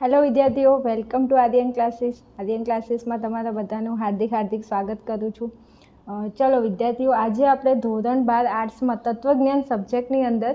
Hello વિદ્યાર્થીઓ welcome to Aadiyan classes Aadiyan ક્લાસીસમાં તમારા બધાનું હાર્દિક હાર્દિક સ્વાગત કરું છું. ચલો વિદ્યાર્થીઓ, આજે આપણે ધોરણ બાર આર્ટ્સમાં તત્વજ્ઞાન સબ્જેક્ટની અંદર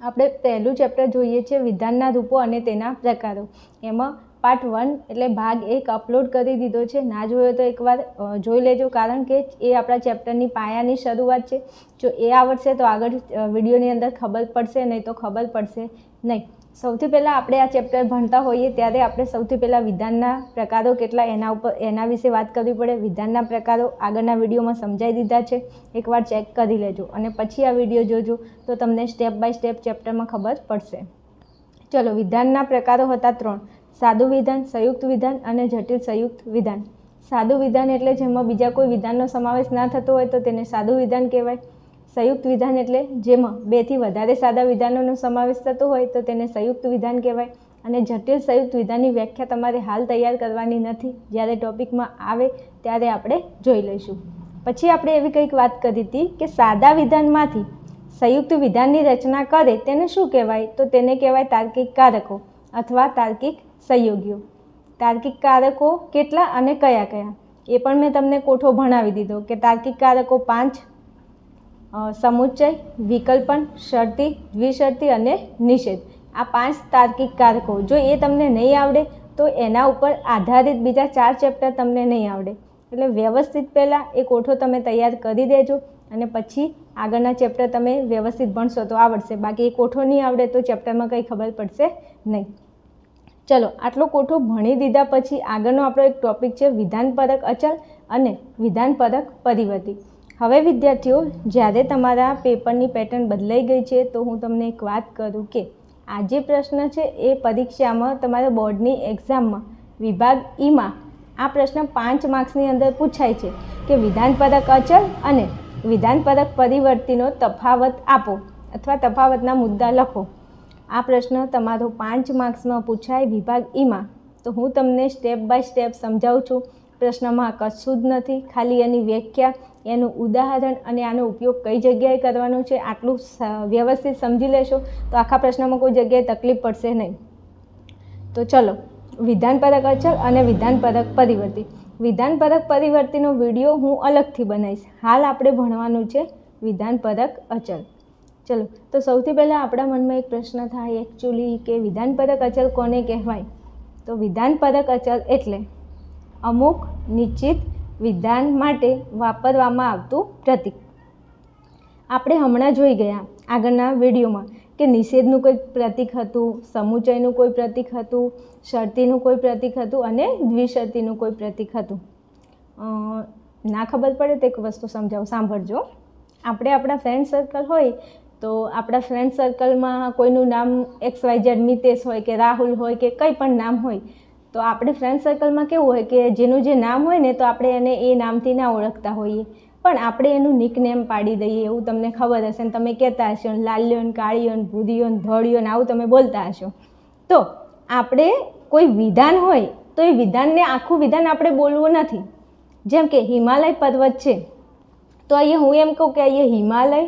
આપણે પહેલું ચેપ્ટર જોઈએ છીએ વિધાનના રૂપો અને તેના પ્રકારો. એમાં પાર્ટ વન એટલે ભાગ એક અપલોડ કરી દીધો છે. ના જોયો તો એકવાર જોઈ લેજો કારણ કે એ આપણા ચેપ્ટરની પાયાની શરૂઆત છે. જો એ આવડશે તો આગળ વિડીયોની અંદર ખબર પડશે, નહીં તો ખબર પડશે નહીં. સૌથી પહેલાં આપણે આ ચેપ્ટર ભણતા હોઈએ ત્યારે આપણે સૌથી પહેલાં વિધાનના પ્રકારો કેટલા એના ઉપર, એના વિશે વાત કરવી પડે. વિધાનના પ્રકારો આગળના વિડીયોમાં સમજાવી દીધા છે. એકવાર ચેક કરી લેજો અને પછી આ વીડિયો જોજો તો તમને સ્ટેપ બાય સ્ટેપ ચેપ્ટરમાં ખબર પડશે. ચલો, વિધાનના પ્રકારો હતા ત્રણ. સાદું વિધાન, સંયુક્ત વિધાન અને જટિલ સંયુક્ત વિધાન. સાદું વિધાન એટલે જેમાં બીજા કોઈ વિધાનનો સમાવેશ ના થતો હોય તો તેને સાદું વિધાન કહેવાય. સંયુક્ત વિધાન એટલે જેમાં બેથી વધારે સાદા વિધાનોનો સમાવેશ થતો હોય તો તેને સંયુક્ત વિધાન કહેવાય. અને જટિલ સંયુક્ત વિધાનની વ્યાખ્યા તમારે હાલ તૈયાર કરવાની નથી. જ્યારે ટોપિકમાં આવે ત્યારે આપણે જોઈ લઈશું. પછી આપણે એવી કંઈક વાત કરી હતી કે સાદા વિધાનમાંથી સંયુક્ત વિધાનની રચના કરે તેને શું કહેવાય? તો તેને કહેવાય તાર્કિક કારકો અથવા તાર્કિક સંયોગીઓ. તાર્કિક કારકો કેટલા અને કયા કયા? એ પણ મેં તમને કોઠો ભણાવી દીધો કે તાર્કિક કારકો પાંચ સમુચ્ચય, વિકલ્પન, શરતી, દ્વિશરતી અને નિષેધ. આ પાંચ તાર્કિક કારકો. જો એ તમને નહીં આવડે, તો એના ઉપર આધારિત બીજા ચાર ચેપ્ટર તમને નહીં આવડે. એટલે વ્યવસ્થિત પહેલાં એ કોઠો તમે તૈયાર કરી દેજો અને પછી આગળના ચેપ્ટર તમે વ્યવસ્થિત ભણશો તો આવડશે. બાકી એ કોઠો નહીં આવડે તો ચેપ્ટરમાં કંઈ ખબર પડશે નહીં. ચલો, આટલો કોઠો ભણી દીધા પછી આગળનો આપણો એક ટોપિક છે વિધાનપરક અચલ અને વિધાનપરક પરિવર્તી હવે વિદ્યાર્થીઓ, જ્યારે તમારા પેપરની પેટર્ન બદલાઈ ગઈ છે, તો હું તમને એક વાત કરું કે આ જે પ્રશ્ન છે, એ પરીક્ષામાં તમારા બોર્ડની એક્ઝામમાં, વિભાગ ઈમાં આ પ્રશ્ન પાંચ માર્ક્સની અંદર પૂછાય છે કે વિધાનપરક અચલ અને વિધાનપરક પરિવર્તિનો તફાવત આપો અથવા તફાવતના મુદ્દા લખો. આ પ્રશ્ન તમારો પાંચ માર્ક્સમાં પૂછાય વિભાગ ઈમાં તો હું તમને સ્ટેપ બાય સ્ટેપ સમજાવું છું. પ્રશ્નમાં કશું જ નથી, ખાલી એની વ્યાખ્યા એનું ઉદાહરણ અને આનો ઉપયોગ કઈ જગ્યાએ કરવાનો છે, આટલું વ્યવસ્થિત સમજી લેશો, તો આખા પ્રશ્નમાં કોઈ જગ્યાએ તકલીફ પડશે નહીં. તો ચલો વિધાનપરક અચલ અને વિધાનપરક પરિવર્તી. વિધાનપરક પરિવર્તીનો વીડિયો હું અલગથી બનાવીશ. હાલ આપણે ભણવાનું છે વિધાનપરક અચલ ચલો, તો સૌથી પહેલાં આપણા મનમાં એક પ્રશ્ન થાય એકચ્યુઅલી કે વિધાનપરક અચલ કોને કહેવાય? તો વિધાનપરક અચલ એટલે અમુક, નિશ્ચિત વિધાન માટે વાપરવામાં આવતું પ્રતીક. આપણે હમણાં જોઈ ગયા આગળના વિડીયોમાં કે નિષેધનું કોઈ પ્રતીક હતું સમુચયનું કોઈ પ્રતીક હતું, શરતીનું કોઈ પ્રતીક હતું અને દ્વિશરતીનું કોઈ પ્રતીક હતું. ના ખબર પડે તો એક વસ્તુ સમજાવું, સાંભળજો. આપણે આપણા ફ્રેન્ડ સર્કલ હોય તો આપણા ફ્રેન્ડ સર્કલમાં કોઈનું નામ એક્સ વાય ઝેડ મિતેશ હોય કે રાહુલ હોય કે કંઈ પણ નામ હોય તો આપણે ફ્રેન્ડ સર્કલમાં કેવું હોય કે જેનું જે નામ હોય ને, તો આપણે એને એ નામથી ના ઓળખતા હોઈએ. પણ આપણે એનું નિકનેમ પાડી દઈએ એવું તમને ખબર હશે ને, તમે કહેતા હશો ને લાલ્યો ને કાળિયો ને ભૂદિયો ને ધોળિયો ને આવું તમે બોલતા હશો. તો આપણે કોઈ વિધાન હોય, તો એ વિધાનને આખું વિધાન આપણે બોલવું નથી. જેમ કે હિમાલય પર્વત છે, તો અહીંયા હું એમ કહું કે અહીંયા હિમાલય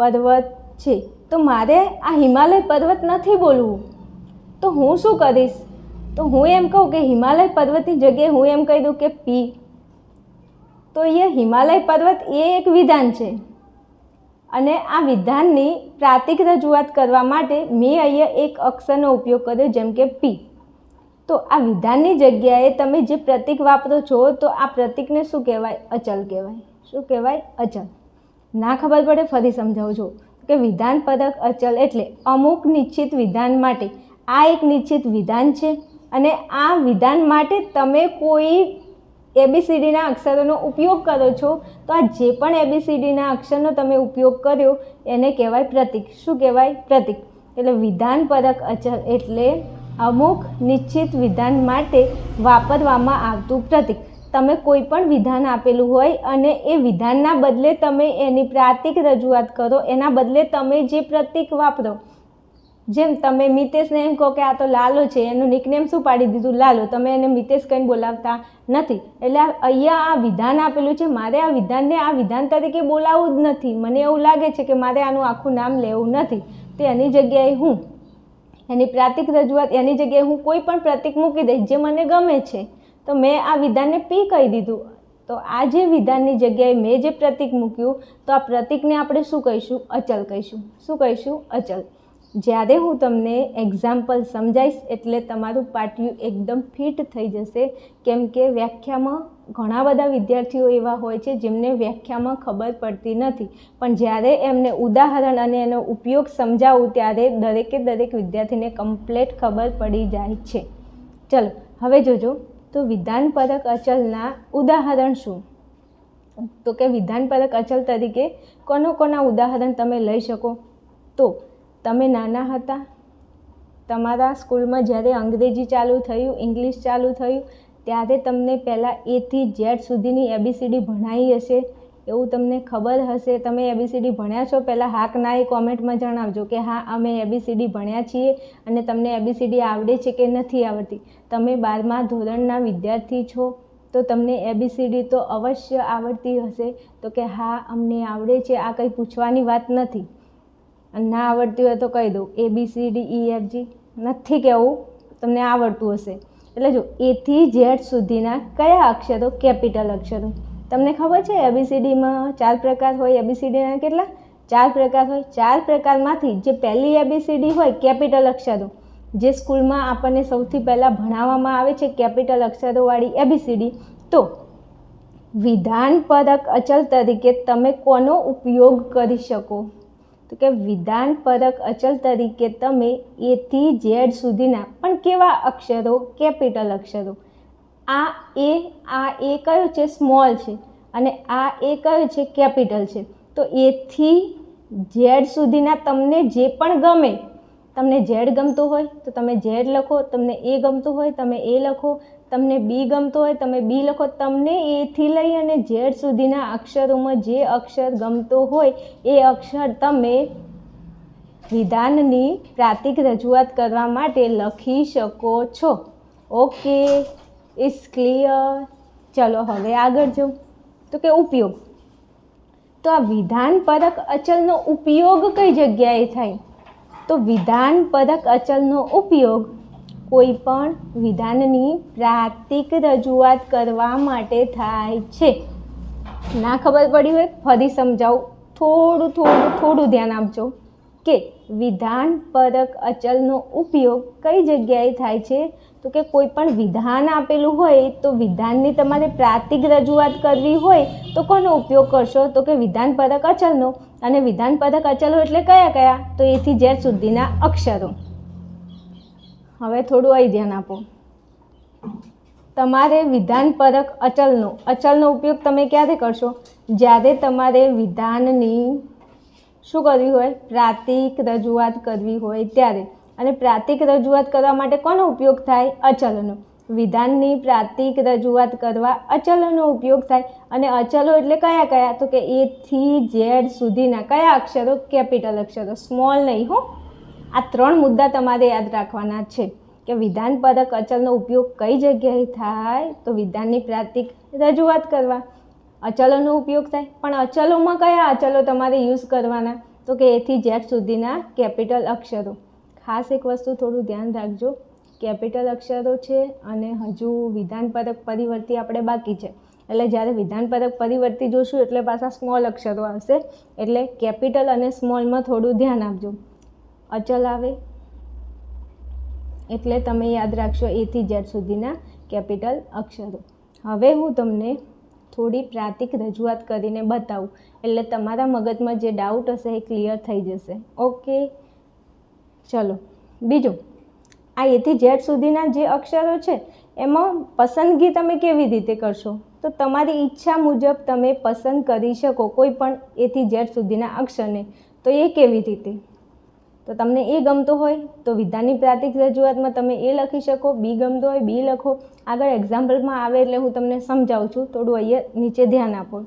પર્વત છે. તો મારે આ હિમાલય પર્વત નથી બોલવું. તો હું શું કરીશ? તો હું એમ કહું કે હિમાલય પર્વતની જગ્યાએ હું એમ કહી દઉં કે પી. તો એ હિમાલય પર્વત એ એક વિધાન છે. અને આ વિધાનની પ્રાતિક રજૂઆત કરવા માટે મેં અહીંયા એક અક્ષરનો ઉપયોગ કર્યો જેમ કે પી. તો આ વિધાનની જગ્યાએ તમે જે પ્રતીક વાપરો છો તો આ પ્રતીકને શું કહેવાય? અચલ કહેવાય. શું કહેવાય? અચલ. ના ખબર પડે, ફરી સમજાવું છું કે વિધાન પદક અચલ એટલે અમુક નિશ્ચિત વિધાન માટે. આ એક નિશ્ચિત વિધાન છે. અને આ વિધાન માટે તમે કોઈ એબીસીડીના અક્ષરોનો ઉપયોગ કરો છો, તો આ જે પણ એબીસીડીના અક્ષરનો તમે ઉપયોગ કર્યો, એને કહેવાય પ્રતિક. શું કહેવાય? પ્રતિક. એટલે વિધાન પરક અચર એટલે અમુક નિશ્ચિત વિધાન માટે વાપરવામાં આવતું પ્રતિક. તમે કોઈ પણ વિધાન આપેલું હોય અને એ વિધાનના બદલે તમે એની પ્રાતિક રજૂઆત કરો, એના બદલે તમે જે પ્રતિક વાપરો જેમ તમે મિતેશને એમ કહો કે આ તો લાલો છે, એનું નિકનેમ શું પાડી દીધું? લાલો. તમે એને મિતેશ કંઈ બોલાવતા નથી. એટલે અહીંયા આ વિધાન આપેલું છે, મારે આ વિધાનને આ વિધાન તરીકે બોલાવવું જ નથી. મને એવું લાગે છે કે મારે આનું આખું નામ લેવું નથી. તો એની જગ્યાએ હું, એની પ્રાતિક રજૂઆત, એની જગ્યાએ હું કોઈ પણ પ્રતિક મૂકી દઈશ જે મને ગમે છે, તો મેં આ વિધાનને પી કહી દીધું. તો આ જે વિધાનની જગ્યાએ મેં જે પ્રતિક મૂક્યું, તો આ પ્રતિકને આપણે શું કહીશું? અચલ કહીશું. શું કહીશું? અચલ. જ્યારે હું તમને એક્ઝામ્પલ સમજાવીશ એટલે તમારું પાટિયું એકદમ ફિટ થઈ જશે. કેમ કે વ્યાખ્યામાં ઘણા બધા વિદ્યાર્થીઓ એવા હોય છે જેમને વ્યાખ્યામાં ખબર પડતી નથી. પણ જ્યારે એમને ઉદાહરણ અને એનો ઉપયોગ સમજાવું ત્યારે દરેકે દરેક વિદ્યાર્થીને કમ્પ્લેટ ખબર પડી જાય છે. ચલો, હવે જોજો. તો વિધાનપરક અચલના ઉદાહરણ શું? તો કે વિધાનપરક અચલ તરીકે કોનો કોના ઉદાહરણ તમે લઈ શકો? તો તમે નાના હતા, તમારા સ્કૂલમાં જ્યારે અંગ્રેજી ચાલુ થયું, ઇંગ્લિશ ચાલુ થયું, ત્યારે તમને પહેલાં એથી ઝેડ સુધીની એબીસીડી ભણાવી હશે. એવું તમને ખબર હશે. તમે એબીસીડી ભણ્યા છો, પહેલાં હાક ના એ કોમેન્ટમાં જણાવજો કે હા, અમે એબીસીડી ભણ્યા છીએ અને તમને એબીસીડી આવડે છે કે નથી આવડતી. તમે બારમા ધોરણના વિદ્યાર્થી છો, તો તમને એબીસીડી તો અવશ્ય આવડતી હશે. તો કે હા, અમને આવડે છે, આ કંઈ પૂછવાની વાત નથી. અને ના આવડતી હોય તો કહી દઉં. A B C D E F G નથી કહેવું તમને આવડતું હશે. એટલે જો એથી ઝેડ સુધીના કયા અક્ષરો કેપિટલ અક્ષરો? તમને ખબર છે એબીસીડીમાં ચાર પ્રકાર હોય? એબીસીડીના કેટલા? ચાર પ્રકાર હોય. ચાર પ્રકારમાંથી જે પહેલી એબીસીડી હોય, કેપિટલ અક્ષરો. જે સ્કૂલમાં આપણને સૌથી પહેલાં ભણાવવામાં આવે છે કેપિટલ અક્ષરોવાળી એબીસીડી તો વિધાન પદક અચલ તરીકે તમે કોનો ઉપયોગ કરી શકો? તો કે વિધાનપરક અચલ તરીકે તમે એથી ઝેડ સુધીના, પણ કેવા અક્ષરો? કેપિટલ અક્ષરો. આ એ આ એ કયો છે? સ્મોલ છે. અને આ એ કયો છે? કેપિટલ છે. તો એથી ઝેડ સુધીના તમને જે પણ ગમે, તમને ઝેડ ગમતું હોય, તો તમે ઝેડ લખો. તમને એ ગમતું હોય, તમે એ લખો. તમને બી ગમતું હોય, તમે બી લખો. તમને એથી લઈ અને ઝેડ સુધીના અક્ષરોમાં જે અક્ષર ગમતો હોય, એ અક્ષર તમે વિધાનની પ્રાતિક રજૂઆત કરવા માટે લખી શકો છો. ઓકે ઇસ ક્લિયર ચલો, હવે આગળ જાઉં તો કે ઉપયોગ. તો આ વિધાનપરક અચલનો ઉપયોગ કઈ જગ્યાએ થાય? તો વિધાનપરક અચલનો ઉપયોગ કોઈ પણ વિધાનની પ્રાતિક રજૂઆત કરવા માટે થાય છે. ના ખબર પડી હોય, ફરી સમજાવું. થોડું થોડું થોડું ધ્યાન આપજો કે વિધાન પરક અચલનો ઉપયોગ કઈ જગ્યાએ થાય છે? તો કે કોઈ પણ વિધાન આપેલું હોય, તો વિધાનની તમારે પ્રાતિક રજૂઆત કરવી હોય, તો કોનો ઉપયોગ કરશો? તો કે વિધાન પરક અચલનો. અને વિધાન પરક અચલો એટલે કયા કયા? તો એથી ઝેડ સુધીના અક્ષરો. હવે થોડું અહીં ધ્યાન આપો. તમારે વિધાનપરક અચલનો અચલનો ઉપયોગ તમે ક્યારે કરશો? જ્યારે તમારે વિધાનની શું કરવી હોય? પ્રાતિક રજૂઆત કરવી હોય ત્યારે. અને પ્રાતિક રજૂઆત કરવા માટે કોનો ઉપયોગ થાય? અચલનો. વિધાનની પ્રાતિક રજૂઆત કરવા અચલોનો ઉપયોગ થાય. અને અચલો એટલે કયા કયા? તો કે એથી ઝેડ સુધીના કયા અક્ષરો? કેપિટલ અક્ષરો. સ્મોલ નહીં હો. આ ત્રણ મુદ્દા તમારે યાદ રાખવાના છે કે વિધાનપરક અચલનો ઉપયોગ કઈ જગ્યાએ થાય? તો વિધાનની પ્રાતિક રજૂઆત કરવા. અચલોનો ઉપયોગ થાય. પણ અચલોમાં કયા અચલો તમારે યુઝ કરવાના? તો કે એથી ઝેડ સુધીના કેપિટલ અક્ષરો. ખાસ એક વસ્તુ થોડું ધ્યાન રાખજો. કેપિટલ અક્ષરો છે અને હજુ વિધાનપરક પરિવર્તી આપણે બાકી છે. એટલે જ્યારે વિધાનપરક પરિવર્તી જોશું એટલે પાછા સ્મોલ અક્ષરો આવશે. એટલે કેપિટલ અને સ્મોલમાં થોડું ધ્યાન આપજો. અચલ આવે. એટલે તમે યાદ રાખશો એથી ઝેડ સુધીના કેપિટલ અક્ષરો. હવે હું તમને થોડી પ્રાતિક રજૂઆત કરીને બતાવું. એટલે તમારા મગજમાં જે ડાઉટ હશે એ ક્લિયર થઈ જશે. ઓકે ચલો. બીજું. આ એથી ઝેડ સુધીના જે અક્ષરો છે, એમાં પસંદગી તમે કેવી રીતે કરશો? તો તમારી ઈચ્છા મુજબ તમે પસંદ કરી શકો કોઈ પણ એથી ઝેડ સુધીના અક્ષરને. તો એ કેવી રીતે? તો તમને એ ગમતો હોય, તો વિધાનની પ્રાતિક રજૂઆતમાં તમે એ લખી શકો, બી ગમતો હોય, બી લખો. આગળ એક્ઝામ્પલમાં આવે એટલે હું તમને સમજાવું છું. થોડું અહીંયા નીચે ધ્યાન આપો.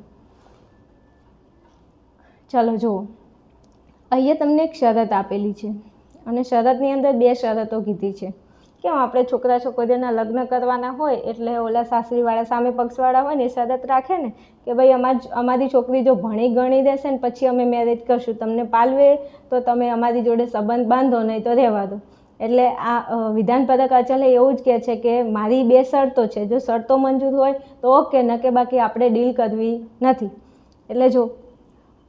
ચલો જુઓ. અહીંયા તમને એક શરત આપેલી છે અને શરતની અંદર બે શરતો કીધી છે. કેમ આપણે છોકરા છોકરીઓના લગ્ન કરવાના હોય એટલે ઓલા સાસરીવાળા સામે પક્ષવાળા હોય ને એ શરત રાખે ને કે ભાઈ અમાર અમારી છોકરી જો ભણી ગણી રહેશે ને પછી અમે મેરેજ કરશું. તમને પાલવે તો તમે અમારી જોડે સંબંધ બાંધો, નહીં તો રહેવા દો. એટલે આ વિધાન વિધાનપદક અચલ એવું જ કહે છે કે મારી બે શરતો છે. જો શરતો મંજૂર હોય તો ઓકે, ન કે બાકી આપણે ડીલ કરવી નથી. એટલે જો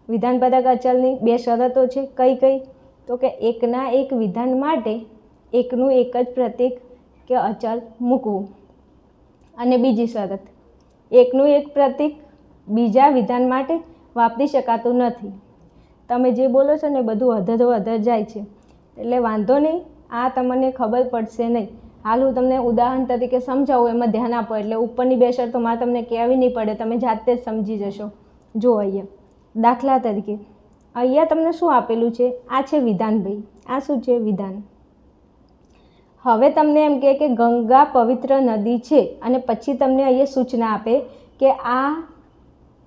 વિધાનપદક અચલની બે શરતો છે કઈ કઈ તો કે એકના એક વિધાન માટે એકનું એક જ પ્રતીક કે અચલ મૂકવું. અને બીજી શરત, એકનું એક પ્રતીક બીજા વિધાન માટે વાપરી શકાતું નથી. તમે જે બોલો છો ને બધું અધરો અધર જાય છે. એટલે વાંધો નહીં, આ તમને ખબર પડશે નહીં. હાલ હું તમને ઉદાહરણ તરીકે સમજાવું, એમાં ધ્યાન આપો. એટલે ઉપરની બે શરતો મારે તમને કહેવી નહીં પડે, તમે જાતે જ સમજી જશો. જો અહીંયા. દાખલા તરીકે, અહીંયા તમને શું આપેલું છે? આ છે વિધાન ભાઈ. આ શું છે? વિધાન. હવે તમને એમ કહે કે ગંગા પવિત્ર નદી છે અને પછી તમને અહીંયા સૂચના આપે કે આ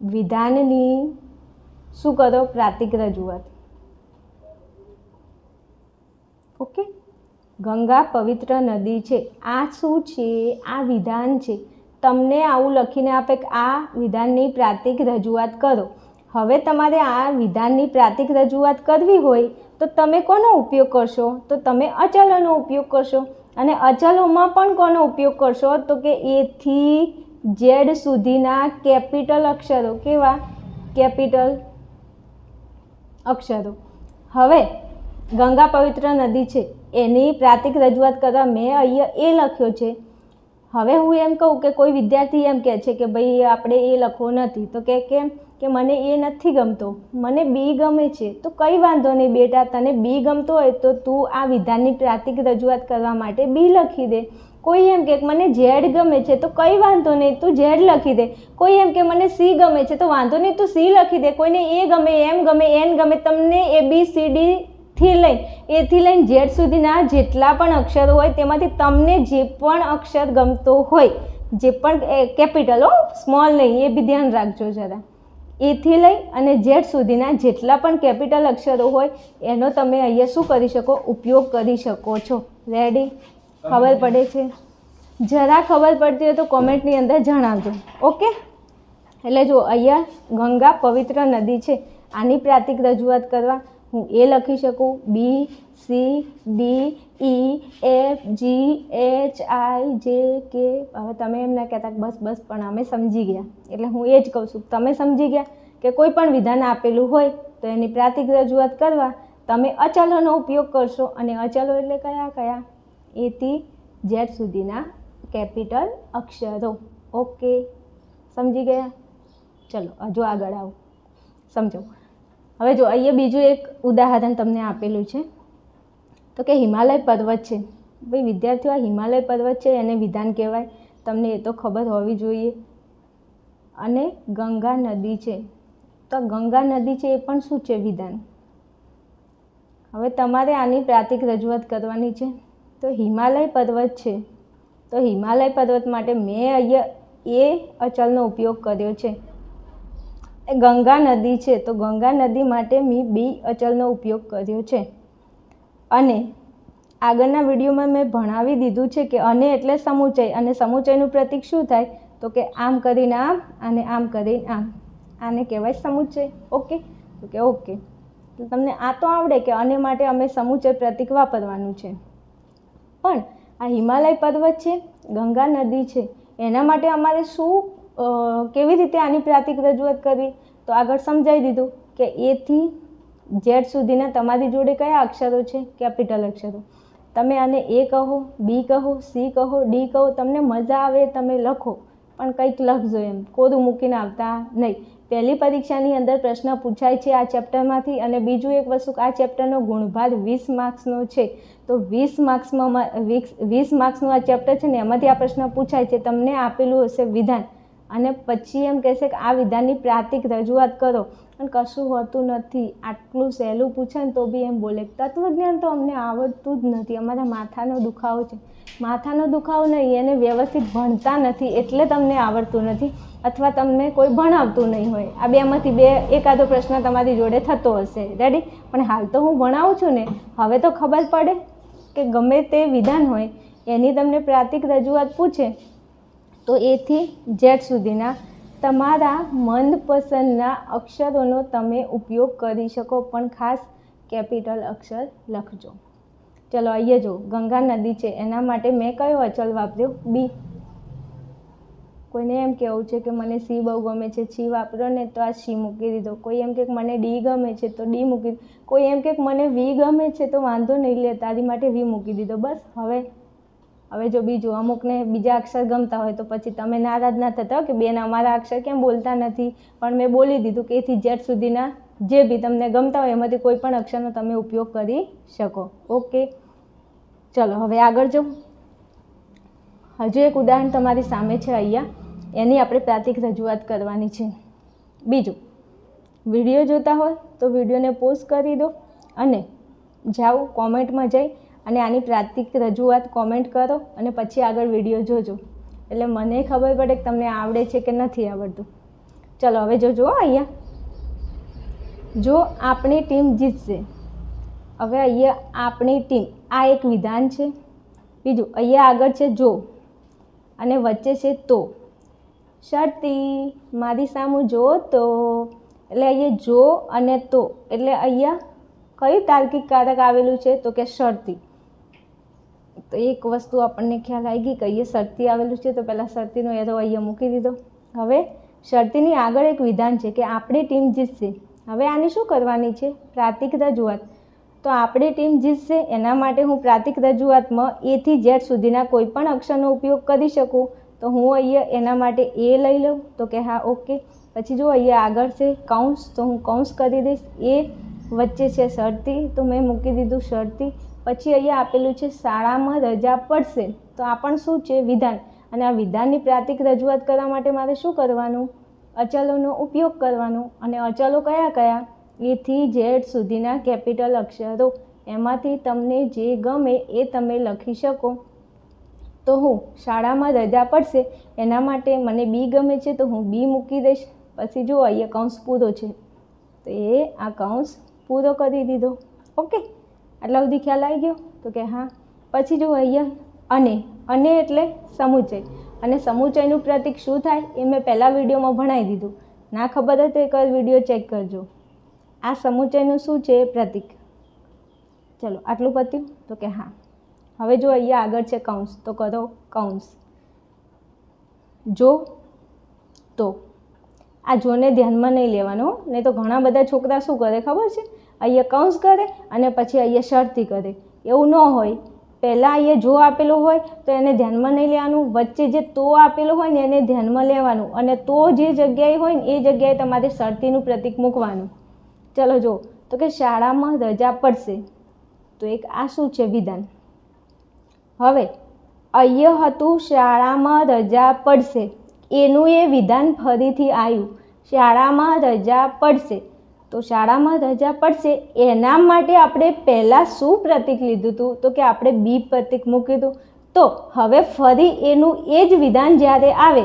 વિધાનની શું કરો? પ્રાતિક રજૂઆત. ઓકે? ગંગા પવિત્ર નદી છે. આ શું છે? આ વિધાન છે. તમને આવું લખીને આપે કે આ વિધાનની પ્રાતિક રજૂઆત કરો. હવે તમારે આ વિધાનની પ્રાતિક રજૂઆત કરવી હોય તો તમે કોનો ઉપયોગ કરશો? તો તમે અચલોનો ઉપયોગ કરશો. અને અચલોમાં પણ કોનો ઉપયોગ કરશો? તો કે એથી ઝેડ સુધીના કેપિટલ અક્ષરો. કેવા? કેપિટલ અક્ષરો. હવે ગંગા પવિત્ર નદી છે. એની પ્રાતિક રજૂઆત કરવા મેં અહીંયા એ લખ્યો છે. હવે હું એમ કહું કે કોઈ વિદ્યાર્થી એમ કહે છે કે ભાઈ આપણે એ લખવો નથી. તો કે કેમ? કે મને એ નથી ગમતો. મને બી ગમે છે. તો કંઈ વાંધો નહીં બેટા, તને બી ગમતો હોય તો તું આ વિધાનની પ્રાતિક રજૂઆત કરવા માટે બી લખી દે. કોઈ એમ કે મને ઝેડ ગમે છે તો કંઈ વાંધો નહીં, તું ઝેડ લખી દે. કોઈ એમ કે મને સી ગમે છે તો વાંધો નહીં, તું સી લખી દે. કોઈને એ ગમે, એમ ગમે, એન ગમે, તમને એ બી સી ડી થી લઈ એથી લઈને ઝેડ સુધીના જેટલા પણ અક્ષરો હોય તેમાંથી તમને જે પણ અક્ષર ગમતો હોય, જે પણ કેપિટલ હો, સ્મોલ નહીં, એ બી ધ્યાન રાખજો જરા. એથી લઈ અને ઝેડ સુધીના જેટલા પણ કેપિટલ અક્ષરો હોય, એનો તમે અહીંયા શું કરી શકો? ઉપયોગ કરી શકો છો. રેડી ખબર પડે છે? જરા ખબર પડતી હોય તો કોમેન્ટની અંદર જણાવજો. ઓકે? એટલે જો અહીંયા ગંગા પવિત્ર નદી છે, આની પ્રાતિક રજૂઆત કરવા. હું એ લખી શકું? B C D E F G H I J K હવે તમે એમ ના કહેતા બસ બસ, પણ અમે સમજી ગયા. એટલે હું એ જ કહું છું. તમે સમજી ગયા કે કોઈ પણ વિધાન આપેલું હોય તો એની પ્રાતિક રજૂઆત કરવા તમે અચલોનો ઉપયોગ કરશો. અને અચલો એટલે કયા કયા? એથી ઝેડ સુધીના કેપિટલ અક્ષરો. ઓકે. સમજી ગયા? ચલો, હજુ આગળ આવો. સમજો. હવે જો, અહીંયા બીજું એક ઉદાહરણ તમને આપેલું છે. તો કે હિમાલય પર્વત છે. ભાઈ, વિદ્યાર્થીઓ, આ હિમાલય પર્વત છે, એને વિધાન કહેવાય. તમને એ તો ખબર હોવી જોઈએ. અને ગંગા નદી છે. તો ગંગા નદી છે એ પણ શું છે વિધાન? હવે તમારે આની પ્રાતિક રજૂઆત કરવાની છે. તો હિમાલય પર્વત છે. તો હિમાલય પર્વત માટે મેં અહીંયા એ અચલનો ઉપયોગ કર્યો છે. એ ગંગા નદી છે. તો ગંગા નદી માટે મેં બી અચલનો ઉપયોગ કર્યો છે. અને આગળના વિડીયોમાં મેં ભણાવી દીધું છે કે અને એટલે સમુચય અને સમુચયનું પ્રતીક શું થાય? તો કે આમ કરીને આમ, અને આમ કરીને આમ. આને કહેવાય સમુચય ઓકે? તો કે ઓકે. તો તમને આ તો આવડે કે અને માટે અમે સમુચય પ્રતીક વાપરવાનું છે. પણ આ હિમાલય પર્વત છે, ગંગા નદી છે, એના માટે અમારે શું કેવી રીતે આની પ્રાતિક રજૂઆત કરવી? તો આગળ સમજાવી દીધું કે એથી ઝેડ સુધીના તમારી જોડે કયા અક્ષરો છે? કેપિટલ અક્ષરો. તમે આને એ કહો, બી કહો, સી કહો, ડી કહો, તમને મજા આવે તમે લખો. પણ કંઈક લખજો એમ. કોરું મૂકીને આવતા નહીં. પહેલી પરીક્ષાની અંદર પ્રશ્ન પૂછાય છે આ ચેપ્ટરમાંથી અને બીજું એક વસ્તુ, આ ચેપ્ટરનો ગુણભાર વીસ માર્ક્સનો છે. તો વીસ માર્ક્સમાં વીસ માર્ક્સનું આ ચેપ્ટર છે ને, એમાંથી આ પ્રશ્ન પૂછાય છે. તમને આપેલું હશે વિધાન. અને પછી એમ કહેશે કે આ વિધાનની પ્રાતિક રજૂઆત કરો. પણ કશું હોતું નથી. આટલું સહેલું પૂછે ને તો બી એમ બોલે. તત્વજ્ઞાન તો અમને આવડતું જ નથી. અમારા માથાનો દુખાવો છે. માથાનો દુખાવો નહીં. એને વ્યવસ્થિત ભણતા નથી એટલે તમને આવડતું નથી અથવા તમને કોઈ ભણાવતું નહીં હોય. આ બેમાંથી બે એકાદો પ્રશ્ન તમારી જોડે થતો હશે. રેડી પણ હાલ તો હું ભણાવું છું ને. હવે તો ખબર પડે કે ગમે તે વિધાન હોય, એની તમને પ્રાતિક રજૂઆત પૂછે. તો એથી ઝેડ સુધીના તમારા મનપસંદના અક્ષરોનો તમે ઉપયોગ કરી શકો, પણ ખાસ કેપિટલ અક્ષર લખજો. ચલો અહીંયા જો, ગંગા નદી છે, એના માટે મેં કયો અચલ વાપર્યો? બી. કોઈને એમ કહેવું છે કે મને સી બહુ ગમે છે છી વાપરો ને તો આ સી મૂકી દીધો. કોઈ એમ કે મને ડી ગમે છે તો ડી મૂકી કોઈ એમ કે મને વી ગમે છે તો વાંધો નહીં લે, તારી માટે વી મૂકી દીધો. બસ, હવે હવે જો બીજું અમુકને બીજા અક્ષર ગમતા હોય તો પછી તમે નારાજ ના થતા કે બેન અમારા અક્ષર કેમ બોલતા નથી? પણ મેં બોલી દીધું કે એથી જેટ સુધીના જે બી તમને ગમતા હોય એમાંથી કોઈ પણ અક્ષરનો તમે ઉપયોગ કરી શકો. ઓકે. ચલો, હવે આગળ જો. હજુ એક ઉદાહરણ તમારી સામે છે અહીંયા. એની આપણે પ્રાતિક રજૂઆત કરવાની છે. બીજું, વીડિયો જોતા હોય તો વિડીયોને પોઝ કરી દો અને જાઓ કોમેન્ટમાં જઈ અને આની પ્રાતિક રજૂઆત કોમેન્ટ કરો અને પછી આગળ વીડિયો જોજો. એટલે મને ખબર પડે કે તમને આવડે છે કે નથી આવડતું. ચલો, હવે જોજો અહીંયા. જો આપણી ટીમ જીતશે. હવે અહીંયા આપણી ટીમ, આ એક વિધાન છે. બીજું, અહીંયા આગળ છે જો. અને વચ્ચે છે તો. શરતી, મારી સામું જો તો. એટલે અહીંયા જો અને તો. એટલે અહીંયા કયું તાર્કિક કારક આવેલું છે? તો કે શરતી. તો એક વસ્તુ આપણને ખ્યાલ આવી ગઈ કે અહીંયા શરતી આવેલું છે, તો પહેલાં શરતીનો એરો અહીંયા મૂકી દીધો. હવે શરતીની આગળ એક વિધાન છે કે આપણી ટીમ જીતશે. હવે આની શું કરવાની છે? પ્રાતિક રજૂઆત. તો આપણી ટીમ જીતશે, એના માટે હું પ્રાતિક રજૂઆતમાં એથી ઝેડ સુધીના કોઈ પણ અક્ષરનો ઉપયોગ કરી શકું. તો હું અહીંયા એના માટે એ લઈ લઉં. તો કે હા, ઓકે. પછી જો અહીંયા આગળ છે કૌંસ, તો હું કૌંસ કરી દઈશ. એ વચ્ચે છે શરતી, તો મેં મૂકી દીધું શરતી. પછી અહીંયા આપેલું છે, શાળામાં રજા પડશે. તો આ પણ શું છે? વિધાન. અને આ વિધાનની પ્રાતિક રજૂઆત કરવા માટે મારે શું કરવાનું? અચલોનો ઉપયોગ કરવાનો. અને અચલો કયા કયા? એથી ઝેડ સુધીના કેપિટલ અક્ષરો. એમાંથી તમને જે ગમે એ તમે લખી શકો. તો હું શાળામાં રજા પડશે. એના માટે મને બી ગમે છે તો હું બી મૂકી દઈશ. પછી જુઓ, અહીંયા કૌંસ પૂરો છે. તો એ આ કૌંસ પૂરો કરી દીધો. ઓકે? આટલા સુધી ખ્યાલ આવી ગયો? તો કે હા. પછી જો અહીંયા અને અને એટલે સમુચય અને સમુચયનું પ્રતીક શું થાય એ મેં પહેલાં વિડીયોમાં ભણાવી દીધું. ના ખબર હોય તો એક વીડિયો ચેક કરજો. આ સમુચયનું શું છે? એ પ્રતિક. ચલો, આટલું પત્યું? તો કે હા. હવે જો અહીંયા આગળ છે કૌંસ. તો કરો કૌંસ. જો, તો. આ જોને ધ્યાનમાં નહીં લેવાનું નહીં તો ઘણા બધા છોકરા શું કરે ખબર છે? અહીંયા કૌંસ કરે અને પછી અહીંયા શરતી કરે. એવું ન હોય. પહેલાં અહીંયા જો આપેલું હોય તો એને ધ્યાનમાં નહીં લેવાનું. વચ્ચે જે તો આપેલું હોય ને એને ધ્યાનમાં લેવાનું. અને તો જે જગ્યાએ હોય ને એ જગ્યાએ તમારે શરતીનું પ્રતીક મૂકવાનું. ચલો જો તો કે શાળામાં રજા પડશે. તો એક આ શું છે વિધાન? હવે અહીંયા હતું શાળામાં રજા પડશે. એનું એ વિધાન ફરીથી આવ્યું શાળામાં રજા પડશે. તો શાળામાં રજા પડશે, એના માટે આપણે પહેલાં શું પ્રતીક લીધું હતું? તો કે આપણે બી પ્રતિક મૂક્યું હતું તો હવે ફરી એનું એ જ વિધાન જ્યારે આવે,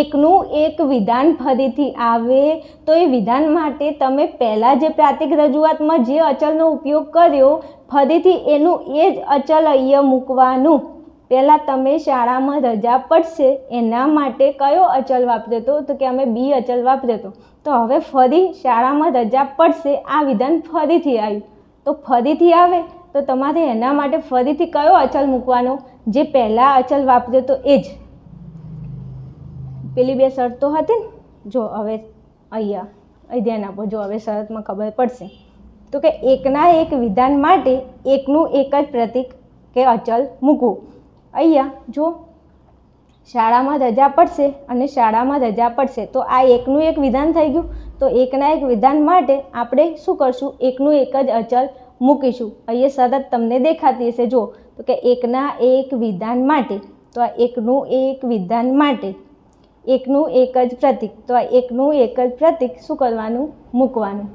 એકનું એક વિધાન ફરીથી આવે, તો એ વિધાન માટે તમે પહેલાં જે પ્રાતિક રજૂઆતમાં જે અચલનો ઉપયોગ કર્યો, ફરીથી એનું એ જ અચલ અહીંયા મૂકવાનું. પહેલાં તમે શાળામાં રજા પડશે, એના માટે કયો અચલ વાપર્યો તો કે અમે બી અચલ વાપર્યો હતો. તો હવે ફરી શાળામાં રજા પડશે, આ વિધાન ફરીથી આવ્યું. તો ફરીથી આવે? તો તમારે એના માટે ફરીથી કયો અચલ મૂકવાનો? જે પહેલાં અચલ વાપર્યો તો એ જ. પેલી બે શરતો હતી ને? જો હવે અહીંયા, અહીં ધ્યાન આપો, જો હવે શરતમાં ખબર પડશે. તો કે એકના એક વિધાન માટે એકનું એક જ પ્રતીક કે અચલ મૂકવું. અહીંયા જો શાળામાં રજા પડશે અને શાળામાં રજા પડશે. તો આ એકનું એક વિધાન થઈ ગયું. તો એકના એક વિધાન માટે આપણે શું કરશું? એકનું એક જ અચલ મૂકીશું. અહીંયા શરત તમને દેખાતી હશે. જો તો કે એકના એક વિધાન માટે, તો આ એકનું એક વિધાન માટે, એકનું એક જ પ્રતીક, તો આ એકનું એક જ પ્રતીક શું કરવાનું? મૂકવાનું.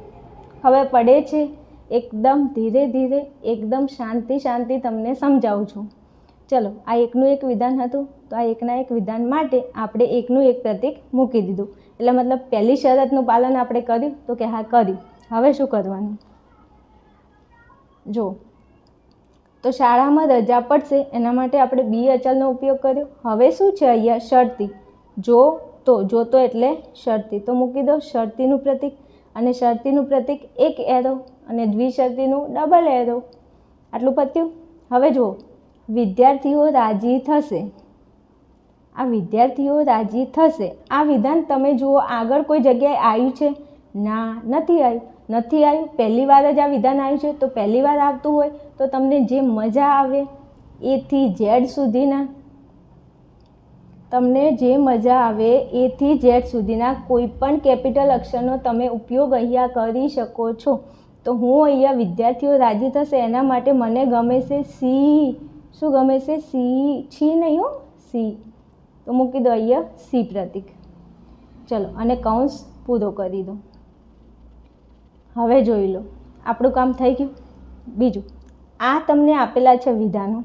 હવે પડે છે એકદમ ધીરે ધીરે, એકદમ શાંતિ શાંતિ તમને સમજાવું છું. ચલો, આ એકનું એક વિધાન હતું, તો આ એકના એક વિધાન માટે આપણે એકનું એક પ્રતીક મૂકી દીધું. એટલે મતલબ પહેલી શરતનું પાલન આપણે કર્યું, તો કે હા, કર્યું. હવે શું કરવાનું? જો તો શાળામાં રજા પડશે, એના માટે આપણે બી અચલનો ઉપયોગ કર્યો. હવે શું છે અહીંયા? શરતી. જો તો જો તો એટલે શરતી. તો મૂકી દો, શરતીનું પ્રતીક. અને શરતીનું પ્રતીક એક એરો અને દ્વિશરતીનું ડબલ એરો. આટલું પત્યું? હવે જુઓ. વિદ્યાર્થીઓ રાજી થશે. આ વિદ્યાર્થીઓ રાજી થશે. આ વિધાન તમે જુઓ, આગળ કોઈ જગ્યાએ આવ્યું છે? ના, નથી આવ્યું. નથી આવ્યું? પહેલી વાર જ આ વિધાન આવ્યું છે? તો પહેલી વાર આવતું હોય તો તમને જે મજા આવે એથી ઝેડ સુધીના. તમને જે મજા આવે એથી ઝેડ સુધીના. કોઈ પણ કેપિટલ અક્ષરનો તમે ઉપયોગ અહીંયા કરી શકો છો. તો હું અહીંયા વિદ્યાર્થીઓ રાજી થશે, એના માટે મને ગમે છે સી શું ગમે છે? સી, છી નહીં હો, સી. તો મૂકી દો અહીંયા, સી પ્રતિક. ચલો, અને કૌંસ પૂરો કરી દો. હવે જોઈ લો, આપણું કામ થઈ ગયું. બીજું, આ તમને આપેલા છે વિધાનો.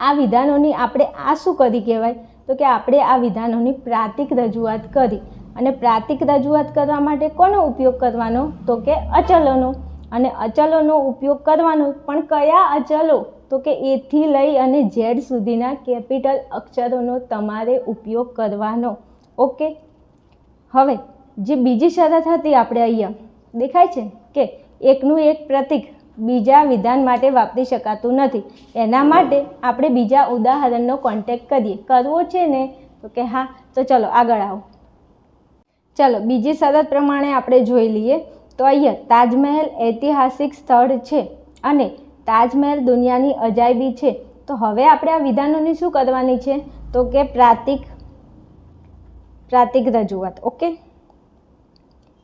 આ વિધાનોની આપણે આ શું કરી કહેવાય? તો કે આપણે આ વિધાનોની પ્રાતિક રજૂઆત કરી. અને પ્રાતિક રજૂઆત કરવા માટે કોનો ઉપયોગ કરવાનો? તો કે અચલોનો. અને અચલોનો ઉપયોગ કરવાનો પણ કયા અચલો? તો કે એથી લઈ અને ઝેડ સુધીના કેપિટલ અક્ષરોનો તમારે ઉપયોગ કરવાનો. ઓકે? હવે, જે બીજી શરત હતી આપણે અહીંયા, દેખાય છે કે એકનું એક પ્રતીક બીજા વિધાન માટે વાપરી શકાતું નથી. એના માટે આપણે બીજા ઉદાહરણનો કોન્ટેક્ટ કરીએ. કરવો છે ને? તો કે હા, તો ચલો, આગળ આવો. ચલો, બીજી શરત પ્રમાણે આપણે જોઈ લઈએ. તો અહીંયા, તાજમહેલ ઐતિહાસિક સ્થળ છે અને તાજમહેલ દુનિયાની અજાયબી છે. તો હવે આપણે આ વિધાનોની શું કરવાની છે? તો કે પ્રાતિક પ્રાતિક રજૂઆત, ઓકે?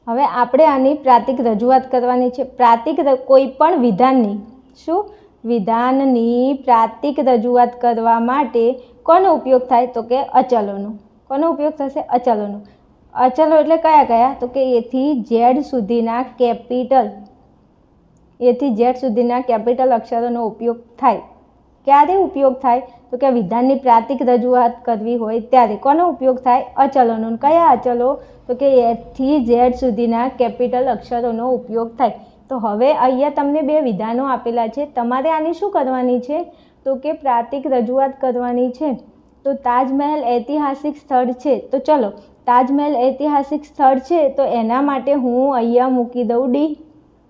હવે આપણે આની પ્રાતિક રજૂઆત કરવાની છે. પ્રાતિક કોઈ પણ વિધાનની, શું? વિધાનની પ્રાતિક રજૂઆત કરવા માટે કોનો ઉપયોગ થાય? તો કે અચલોનો. કોનો ઉપયોગ થશે? અચલોનો. અચલો એટલે કયા કયા? તો કે એથી ઝેડ સુધીના કેપિટલ. એથી ઝેડ સુધીના કેપિટલ અક્ષરોનો ઉપયોગ થાય. ક્યારે ઉપયોગ થાય? તો કે વિધાનની પ્રાતિક રજૂઆત કરવી હોય ત્યારે. કોનો ઉપયોગ થાય? અચલોનો. કયા અચલો? તો કે એથી ઝેડ સુધીના કેપિટલ અક્ષરોનો ઉપયોગ થાય. તો હવે અહીંયા તમને બે વિધાનો આપેલા છે. તમારે આની શું કરવાની છે? તો કે પ્રાતિક રજૂઆત કરવાની છે. તો તાજમહેલ ઐતિહાસિક સ્થળ છે. તો ચલો, તાજમહેલ ઐતિહાસિક સ્થળ છે. તો એના માટે હું અહીંયા મૂકી દઉં ડી.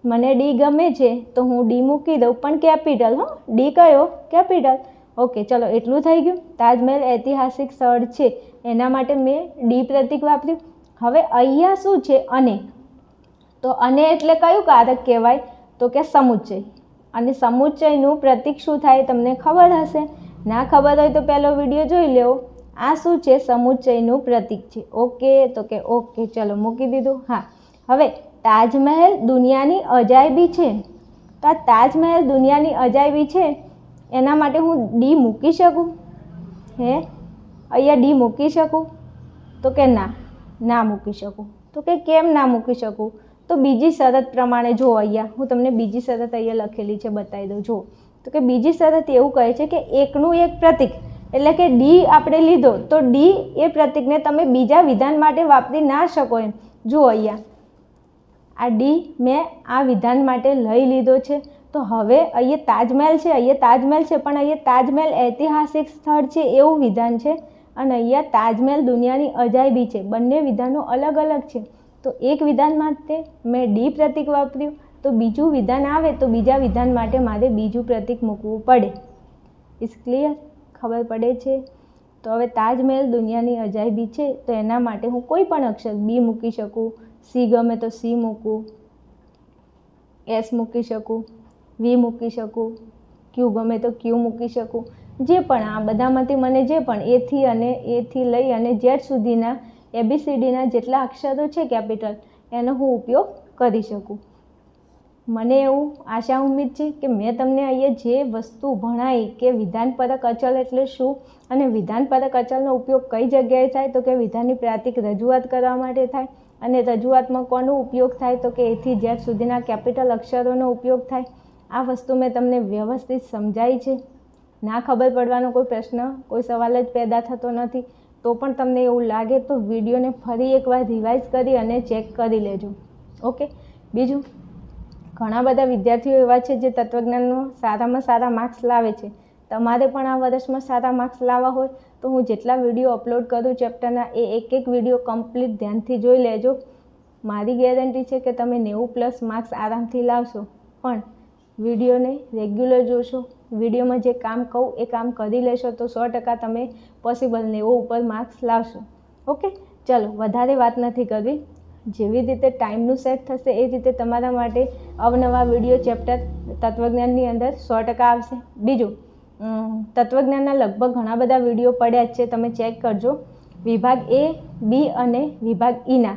મને ડી ગમે છે, તો હું ડી મૂકી દઉં. પણ કેપિટલ, હો, ડી કયો? કેપિટલ. ઓકે, ચલો, એટલું થઈ ગયું. તાજમહેલ ઐતિહાસિક સ્થળ છે. એના માટે મેં ડી પ્રતિક વાપર્યું. હવે અહીંયા શું છે અને? તો અને એટલે કયું કારક કહેવાય? તો કે સમુચ્ચય. અને સમુચ્ચયનું પ્રતિક શું થાય તમને ખબર હશે? ના ખબર હોય તો પહેલો વીડિયો જોઈ લેવો આ શું છે? સમુચ્ચયનું પ્રતિક છે. ઓકે, તો કે ઓકે, ચલો, મૂકી દીધું. હા. હવે તાજમહેલ દુનિયાની અજાયબી છે. તો આ તાજમહેલ દુનિયાની અજાયબી છે, એના માટે હું ડી મૂકી શકું? હે? અહીંયા ડી મૂકી શકું? તો કે ના ના મૂકી શકું. તો કે કેમ ના મૂકી શકું? તો બીજી શરત પ્રમાણે જો અહીંયા, હું તમને બીજી શરત અહીંયા લખેલી છે, બતાવી દઉં. જો, તો કે બીજી શરત એવું કહે છે કે એકનું એક પ્રતિક, એટલે કે ડી આપણે લીધો, તો ડી એ પ્રતિકને તમે બીજા વિધાન માટે વાપરી ના શકો એમ. જુઓ અહીંયા આ ડી મેં આ વિધાન માટે લઈ લીધો છે. તો હવે અહીંયા તાજમહેલ છે, અહીંયા તાજમહેલ છે, પણ અહીંયા તાજમહેલ ઐતિહાસિક સ્થળ છે એવું વિધાન છે. અને અહીંયા તાજમહેલ દુનિયાની અજાયબી છે. બંને વિધાનો અલગ અલગ છે. તો એક વિધાન માટે મેં ડી પ્રતીક વાપર્યું. તો બીજું વિધાન આવે તો બીજા વિધાન માટે મારે બીજું પ્રતીક મૂકવું પડે. ઇસ ક્લિયર ખબર પડે છે? તો હવે તાજમહેલ દુનિયાની અજાયબી છે. તો એના માટે હું કોઈ પણ અક્ષર બી મૂકી શકું. સી ગમે તો સી મૂકું, એસ મૂકી શકું, વી મૂકી શકું, ક્યુ ગમે તો ક્યુ મૂકી શકું. જે પણ આ બધામાંથી મને જે પણ એથી અને એથી લઈ અને જેટ સુધીના એબીસીડીના જેટલા અક્ષરો છે કેપિટલ, એનો હું ઉપયોગ કરી શકું. મને એવું આશા ઉમ્મીદ છે કે મેં તમને અહીંયા જે વસ્તુ ભણાવી કે વિધાનપરક અચલ એટલે શું અને વિધાનપરક અચલનો ઉપયોગ કઈ જગ્યાએ થાય તો કે વિધાનની પ્રાતિક રજૂઆત કરવા માટે થાય અને રજૂઆતમાં ઉપયોગ થાય તો કે એથી ઝેડ સુધીના કેપિટલ અક્ષરોનો ઉપયોગ થાય. આ વસ્તુ મેં તમને વ્યવસ્થિત સમજાવી છે. ના ખબર પડવાનો કોઈ પ્રશ્ન, કોઈ સવાલ જ પેદા થતો નથી. તો પણ તમને એવું લાગે તો વિડીયોને ફરી એકવાર રિવાઇઝ કરી અને ચેક કરી લેજો. ઓકે? બીજું, ઘણા બધા વિદ્યાર્થીઓ એવા છે જે તત્વજ્ઞાનનો સારામાં સારા માર્ક્સ લાવે છે. તમારે પણ આ વર્ષમાં સારા માર્ક્સ લાવવા હોય તો હું જેટલા વીડિયો અપલોડ કરું ચેપ્ટરના એ એક એક વીડિયો કમ્પ્લીટ ધ્યાનથી જોઈ લેજો. મારી ગેરંટી છે કે તમે નેવું પ્લસ માર્ક્સ આરામથી લાવશો. પણ વિડીયોને રેગ્યુલર જોશો. વિડીયોમાં જે કામ કહું એ કામ કરી લેશો તો સો ટકા તમે પોસિબલ નેવો ઉપર માર્ક્સ લાવશો. ઓકે ચલો, વધારે વાત નથી કરવી. જેવી રીતે ટાઈમનું સેટ થશે એ રીતે તમારા માટે અવનવા વીડિયો ચેપ્ટર તત્વજ્ઞાનની અંદર સો ટકા આવશે. બીજું તત્વજ્ઞાનના લગભગ ઘણા બધા વીડિયો પડ્યા જ છે, તમે ચેક કરજો. વિભાગ એ, બી અને વિભાગ ઈના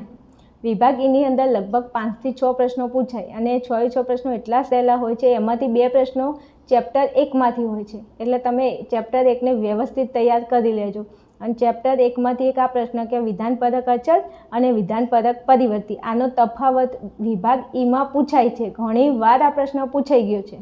વિભાગ ઈની અંદર લગભગ પાંચથી છ પ્રશ્નો પૂછાય અને છ છ પ્રશ્નો એટલા સહેલા હોય છે, એમાંથી બે પ્રશ્નો ચેપ્ટર એકમાંથી હોય છે. એટલે તમે ચેપ્ટર એકને વ્યવસ્થિત તૈયાર કરી લેજો. અને ચેપ્ટર એકમાંથી એક આ પ્રશ્ન કે વિધાનપરક અચલ અને વિધાનપરક પરિવર્તી. આનો તફાવત વિભાગ ઈમાં પૂછાય છે. ઘણી વાર આ પ્રશ્ન પૂછાઈ ગયો છે.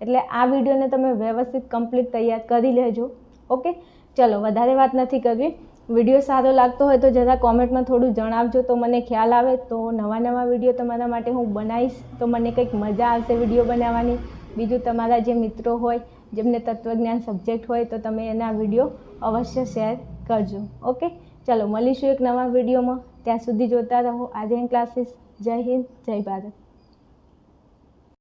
એટલે આ વિડીયોને તમે વ્યવસ્થિત કમ્પ્લીટ તૈયાર કરી લેજો ઓકે ચલો, વધારે વાત નથી કરવી. વીડિયો સારો લાગતો હોય તો જરા કોમેન્ટમાં થોડું જણાવજો. તો મને ખ્યાલ આવે તો નવા નવા વીડિયો તમારા માટે હું બનાવીશ. તો મને કંઈક મજા આવશે વીડિયો બનાવવાની. બીજું, તમારા જે મિત્રો હોય, જેમને તત્વજ્ઞાન સબ્જેક્ટ હોય, તો તમે એના વીડિયો અવશ્ય શેર કરજો ઓકે ચલો, મળીશું એક નવા વિડીયોમાં. ત્યાં સુધી જોતા રહો. આર્યન ક્લાસીસ જય હિન્દ, જય ભારત.